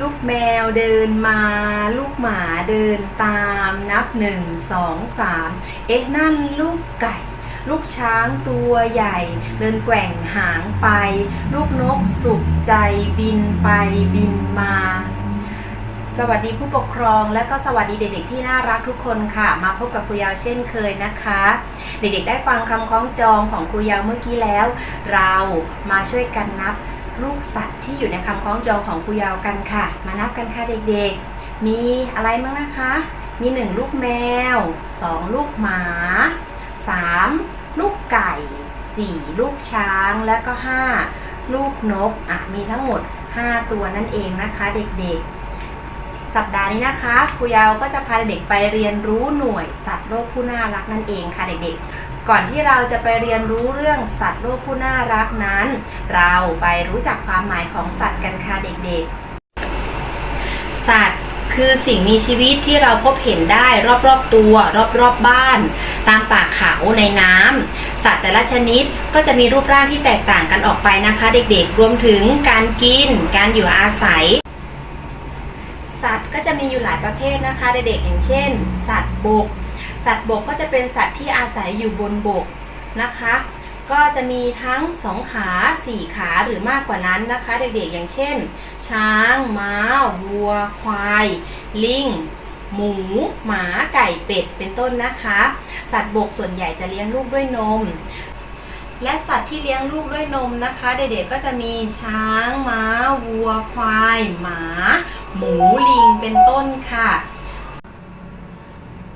ลูกแมวเดินมา ลูกหมาเดินตามนับหนึ่งสองสามเอ๊ะนั่นลูกไก่ ลูกช้างตัวใหญ่ เดินแกว่งหางไป ลูกนกสุขใจบินไปบินมา สวัสดีผู้ปกครองและก็สวัสดีเด็กๆที่น่ารักทุกคนค่ะ มาพบกับครูยาวเช่นเคยนะคะ เด็กๆได้ฟังคำคล้องจองของครูยาวเมื่อกี้แล้ว เรามาช่วยกันนับ ลูกสัตว์ที่อยู่ในคำคล้องจองของครูยาวกันค่ะ มานับกันค่ะเด็กๆ มีอะไรบ้างนะคะ มีหนึ่งลูกแมวสองลูกหมาสามลูกไก่สี่ลูกช้างและก็ห้าลูกนกอะมีทั้งหมด 5 ตัวนั่นเองนะคะเด็กๆ สัปดาห์นี้นะคะครูยาวก็จะพาเด็กไปเรียนรู้หน่วยสัตว์โลกผู้น่ารักนั่นเองค่ะเด็กๆ ก่อนที่เราจะไปเรียนรู้เรื่องสัตว์โลกผู้น่ารักนั้น เราไปรู้จักความหมายของสัตว์กันค่ะเด็กๆ สัตว์คือสิ่งมีชีวิตที่เราพบเห็นได้รอบๆตัว รอบๆบ้าน ตามป่าเขาในน้ำสัตว์แต่ละชนิดก็จะมีรูปร่างที่แตกต่างกันออกไปนะคะ เด็กๆ รวมถึงการกิน การอยู่อาศัย สัตว์ก็จะมีอยู่หลายประเภทนะคะเด็กๆอย่างเช่น สัตว์บก สัตว์บกก็จะเป็นสัตว์ที่อาศัยอยู่บนบกนะคะ ก็จะมีทั้งสองขาสี่ขาหรือมากกว่านั้นนะคะ เด็กๆอย่างเช่น ช้าง ม้า วัว ควาย ลิงหมู หมา ไก่ เป็ด เป็นต้นนะคะ สัตว์บกส่วนใหญ่จะเลี้ยงลูกด้วยนม และสัตว์ที่เลี้ยงลูกด้วยนมนะคะ เด็กๆก็จะมีช้าง ม้า วัว ควาย หมา หมู ลิง เป็นต้นค่ะ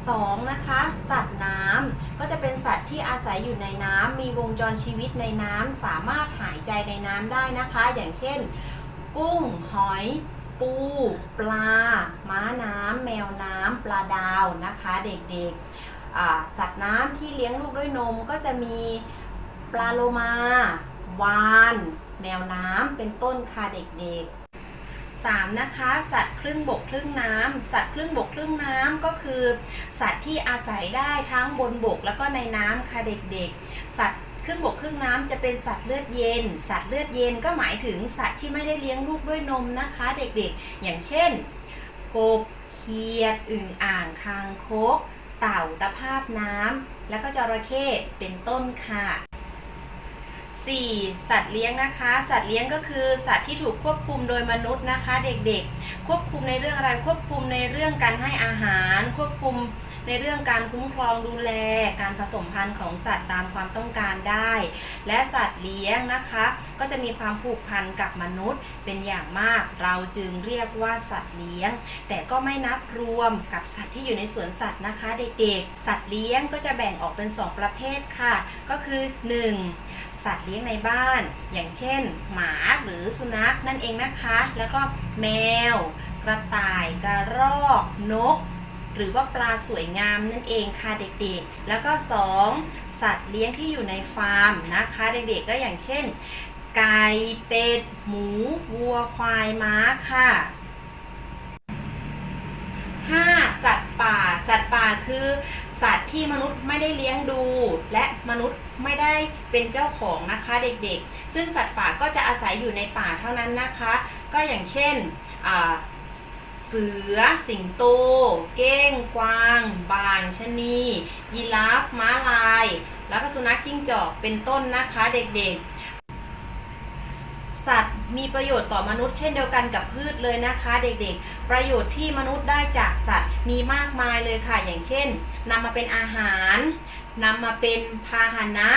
สองนะคะ สัตว์น้ำก็จะเป็นสัตว์ที่อาศัยอยู่ในน้ำมีวงจรชีวิตในน้ำสามารถหายใจในน้ำได้นะคะ อย่างเช่น กุ้งหอย ปู ปลา ม้าน้ำแมวน้ำปลาดาวนะคะ เด็กๆสัตว์น้ำที่เลี้ยงลูกด้วยนมก็จะมีปลาโลมา วาน แมวน้ำเป็นต้นค่ะเด็กๆ 3. นะคะสัตว์ครึ่งบกครึ่งน้ำสัตว์ครึ่งบกครึ่งน้ำก็คือ สัตว์ที่อาศัยได้ทั้งบนบกแล้วก็ในน้ำค่ะเด็กๆ สัตว์ครึ่งบกครึ่งน้ำจะเป็นสัตว์เลือดเย็น สัตว์เลือดเย็นก็หมายถึงสัตว์ที่ไม่ได้เลี้ยงลูกด้วยนมนะคะ เด็กๆ อย่างเช่นกบเขียดอึ่งอ่างคางคก เต่าตะภาพน้ำแล้วก็จระเข้เป็นต้นค่ะ 4. สัตว์เลี้ยงนะคะ สัตว์เลี้ยงก็คือสัตว์ที่ถูกควบคุมโดยมนุษย์นะคะ เด็กๆ ควบคุมในเรื่องอะไรควบคุมในเรื่องการให้อาหาร ควบคุม ในเรื่องการคุ้มครองดูแลการผสมพันธุ์ของสัตว์ตามความต้องการได้ และสัตว์เลี้ยงนะคะ ก็จะมีความผูกพันกับมนุษย์เป็นอย่างมาก เราจึงเรียกว่าสัตว์เลี้ยง แต่ก็ไม่นับรวมกับสัตว์ที่อยู่ในสวนสัตว์นะคะเด็กๆ สัตว์เลี้ยงก็จะแบ่งออกเป็น 2 ประเภทค่ะ ก็คือ 1. สัตว์เลี้ยงในบ้าน อย่างเช่น หมาหรือสุนัขนั่นเองนะคะ แล้วก็แมว กระต่าย กระรอก นก หรือว่าปลาสวยงามนั่นเองค่ะเด็กๆ แล้วก็ 2. สัตว์เลี้ยงที่อยู่ในฟาร์มนะคะเด็กๆก็อย่างเช่น ไก่เป็ด หมู วัว ควาย ม้าค่ะ 5. สัตว์ป่า สัตว์ป่าคือ สัตว์ที่มนุษย์ไม่ได้เลี้ยงดู และมนุษย์ไม่ได้เป็นเจ้าของนะคะเด็กๆ ซึ่งสัตว์ป่าก็จะอาศัยอยู่ในป่าเท่านั้นนะคะ ก็อย่างเช่นอ่า เสือ สิงโต เก้ง กวาง บางชะนี ยีราฟ ม้าลาย แล้วก็สุนัขจิ้งจอก เป็นต้นนะคะเด็กๆ สัตว์มีประโยชน์ต่อมนุษย์เช่นเดียวกันกับพืชเลยนะคะเด็กๆ ประโยชน์ที่มนุษย์ได้จากสัตว์มีมากมายเลยค่ะ อย่างเช่นนำมาเป็นอาหารนำมาเป็นพาหนะ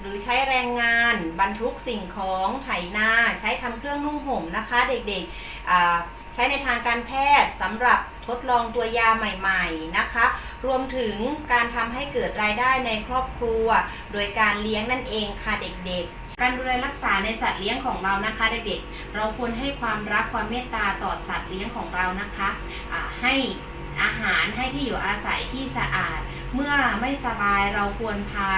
หรือใช้แรงงานบรรทุกสิ่งของไถนาใช้ทำเครื่องนุ่งห่มนะคะ เด็กๆใช้ในทางการแพทย์สำหรับทดลองตัวยาใหม่ๆนะคะ รวมถึงการทำให้เกิดรายได้ในครอบครัว โดยการเลี้ยงนั่นเองค่ะเด็กๆการดูแลรักษาในสัตว์เลี้ยงของเรานะคะเด็กๆ เราควรให้ความรักความเมตตาต่อสัตว์เลี้ยงของเรานะคะอ่าให้อาหารให้ที่อยู่อาศัยที่สะอาด เมื่อไม่สบายเราควรพา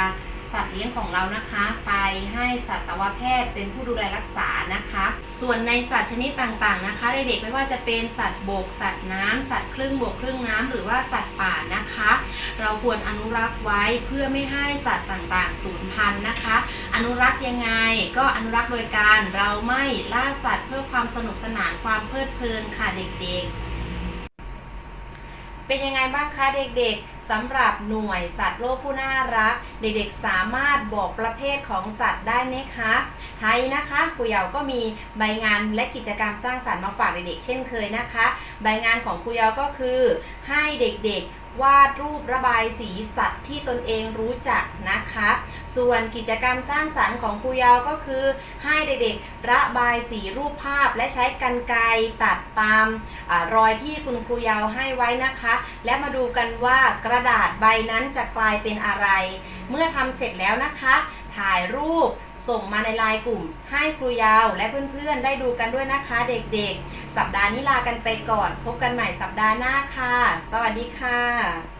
สัตว์เลี้ยงของเรานะคะ ไปให้สัตวแพทย์เป็นผู้ดูแลรักษานะคะ ส่วนในสัตว์ชนิดต่างๆนะคะ เด็กๆไม่ว่าจะเป็นสัตว์บกสัตว์น้ำสัตว์ครึ่งบกครึ่งน้ำหรือว่าสัตว์ป่านะคะ เราควรอนุรักษ์ไว้เพื่อไม่ให้สัตว์ต่างๆสูญพันธุ์นะคะ อนุรักษ์ยังไงก็อนุรักษ์โดยการเราไม่ล่าสัตว์เพื่อความสนุกสนานความเพลิดเพลินค่ะเด็กๆ เป็นยังไงบ้างคะเด็กๆสำหรับหน่วยสัตว์โลกผู้น่ารัก เด็กๆสามารถบอกประเภทของสัตว์ได้ไหมคะ ไทยนะคะครูเยาก็มีใบงานและกิจกรรมสร้างสรรค์มาฝากเด็กๆเช่นเคยนะคะ ใบงานของครูเยาก็คือ ให้เด็กๆวาดรูประบายสีสัตว์ที่ตนเองรู้จักนะคะ ส่วนกิจกรรมสร้างสรรค์ของครูเยาก็คือ ให้เด็กๆระบายสีรูปภาพและใช้กรรไกรตัดตามอรอยที่คุณครูเยาให้ไว้นะคะ และมาดูกันว่ากระดาษใบนั้นจะกลายเป็นอะไร เมื่อทำเสร็จแล้วนะคะ ถ่ายรูปส่งมาในไลน์กลุ่ม ให้ครูยาวและเพื่อนๆ ได้ดูกันด้วยนะคะเด็กๆ สัปดาห์นี้ลากันไปก่อน พบกันใหม่สัปดาห์หน้าค่ะ สวัสดีค่ะ